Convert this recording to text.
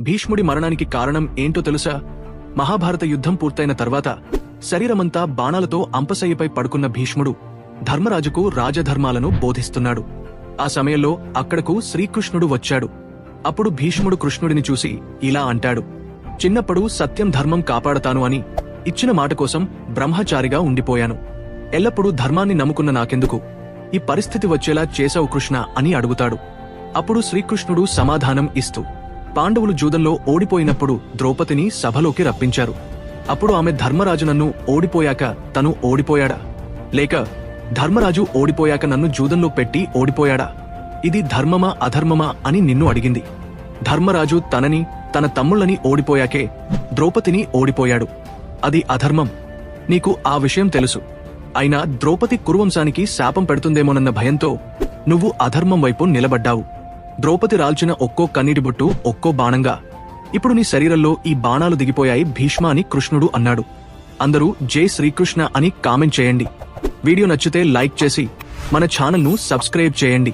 భీష్ముడి మరణానికి కారణం ఏంటో తెలుసా? మహాభారత యుద్ధం పూర్తయిన తర్వాత శరీరమంతా బాణాలతో అంపశయ్యపై పడుకున్న భీష్ముడు ధర్మరాజుకు రాజధర్మాలను బోధిస్తున్నాడు. ఆ సమయంలో అక్కడకు శ్రీకృష్ణుడు వచ్చాడు. అప్పుడు భీష్ముడు కృష్ణుడిని చూసి ఇలా అంటాడు. చిన్నప్పుడు సత్యం ధర్మం కాపాడతాను అని ఇచ్చిన మాట కోసం బ్రహ్మచారిగా ఉండిపోయాను. ఎల్లప్పుడూ ధర్మాన్ని నమ్ముకున్న నాకెందుకు? ఈ పరిస్థితి వచ్చేలా చేశావు కృష్ణ అని అడుగుతాడు. అప్పుడు శ్రీకృష్ణుడు సమాధానం ఇస్తూ పాండవులు జూదంలో ఓడిపోయినప్పుడు ద్రౌపదిని సభలోకి రప్పించారు. అప్పుడు ఆమె ధర్మరాజు నన్ను ఓడిపోయాక తను ఓడిపోయాడా? లేక ధర్మరాజు ఓడిపోయాక నన్ను జూదంలో పెట్టి ఓడిపోయాడా? ఇది ధర్మమా అధర్మమా అని నిన్ను అడిగింది. ధర్మరాజు తనని తన తమ్ముళ్ళని ఓడిపోయాకే ద్రౌపదిని ఓడిపోయాడు. అది అధర్మం. నీకు ఆ విషయం తెలుసు. అయినా ద్రౌపది కురువంశానికి శాపం పెడుతుందేమోనన్న భయంతో నువ్వు అధర్మం వైపు నిలబడ్డావు. ద్రౌపది రాల్చిన ఒక్కో కన్నీటి బొట్టు ఒక్కో బాణంగా. ఇప్పుడు నీ శరీరంలో ఈ బాణాలు దిగిపోయాయి భీష్మ అని కృష్ణుడు అన్నాడు. అందరూ జై శ్రీకృష్ణ అని కామెంట్ చేయండి. వీడియో నచ్చితే లైక్ చేసి మన ఛానల్ను సబ్స్క్రైబ్ చేయండి.